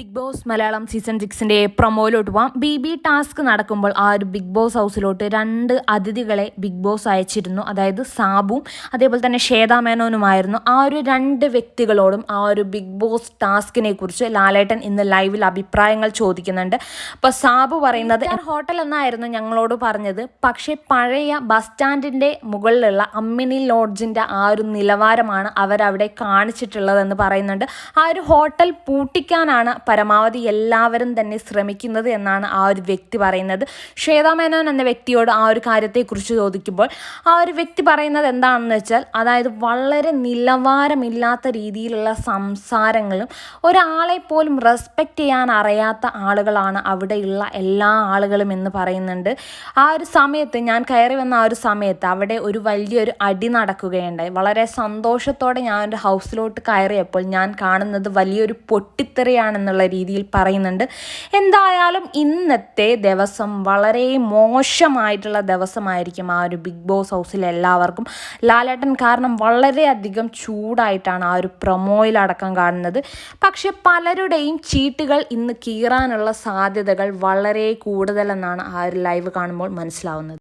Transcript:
Big boss Malayalam season സിക്സിന്റെ പ്രൊമോയിലോട്ട് പോവാം. ബി ബി ടാസ്ക് നടക്കുമ്പോൾ ആ ഒരു ബിഗ് ബോസ് ഹൗസിലോട്ട് രണ്ട് അതിഥികളെ ബിഗ് ബോസ് അയച്ചിരുന്നു. അതായത് സാബും അതേപോലെ തന്നെ ശ്വേതാ മേനോനുമായിരുന്നു. ആ ഒരു രണ്ട് വ്യക്തികളോടും ആ ഒരു ബിഗ് ബോസ് ടാസ്കിനെ കുറിച്ച് ലാലേട്ടൻ ഇന്ന് ലൈവിൽ അഭിപ്രായങ്ങൾ ചോദിക്കുന്നുണ്ട്. അപ്പോൾ സാബു പറയുന്നത് ഹോട്ടൽ എന്നായിരുന്നു ഞങ്ങളോട് പറഞ്ഞത്. പക്ഷേ പഴയ ബസ് സ്റ്റാൻഡിന്റെ മുകളിലുള്ള അമ്മിനി ലോഡ്ജിന്റെ ആ ഒരു നിലവാരമാണ് അവരവിടെ കാണിച്ചിട്ടുള്ളതെന്ന് പറയുന്നുണ്ട്. ആ ഒരു ഹോട്ടൽ പൂട്ടിക്കാനാണ് പരമാവധി എല്ലാവരും തന്നെ ശ്രമിക്കുന്നത് എന്നാണ് ആ ഒരു വ്യക്തി പറയുന്നത്. ശ്വേതാ മേനോൻ എന്ന വ്യക്തിയോട് ആ ഒരു കാര്യത്തെക്കുറിച്ച് ചോദിക്കുമ്പോൾ ആ ഒരു വ്യക്തി പറയുന്നത് എന്താണെന്ന് വെച്ചാൽ അതായത് വളരെ നിലവാരമില്ലാത്ത രീതിയിലുള്ള സംസാരങ്ങളും ഒരാളെ പോലും റെസ്പെക്റ്റ് ചെയ്യാൻ അറിയാത്ത ആളുകളാണ് അവിടെയുള്ള എല്ലാ ആളുകളും എന്ന് പറയുന്നുണ്ട്. ആ ഒരു സമയത്ത് ഞാൻ കയറി വന്ന ആ ഒരു സമയത്ത് അവിടെ ഒരു വലിയൊരു അടി നടക്കുകയുണ്ടായി. വളരെ സന്തോഷത്തോടെ ഞാൻ എന്റെ ഹൗസിലോട്ട് കയറിയപ്പോൾ ഞാൻ കാണുന്നത് വലിയൊരു പൊട്ടിത്തെറിയാണെന്നുള്ള രീതിയിൽ പറയുന്നുണ്ട്. എന്തായാലും ഇന്നത്തെ ദിവസം വളരെ മോശമായിട്ടുള്ള ദിവസമായിരിക്കും ആ ഒരു ബിഗ് ബോസ് ഹൗസിൽ എല്ലാവർക്കും. ലാലേട്ടൻ കാരണം വളരെയധികം ചൂടായിട്ടാണ് ആ ഒരു പ്രൊമോയിലടക്കം കാണുന്നത്. പക്ഷെ പലരുടെയും ചീട്ടുകൾ ഇന്ന് കീറാനുള്ള സാധ്യതകൾ വളരെ കൂടുതലെന്നാണ് ആ ഒരു ലൈവ് കാണുമ്പോൾ മനസ്സിലാവുന്നത്.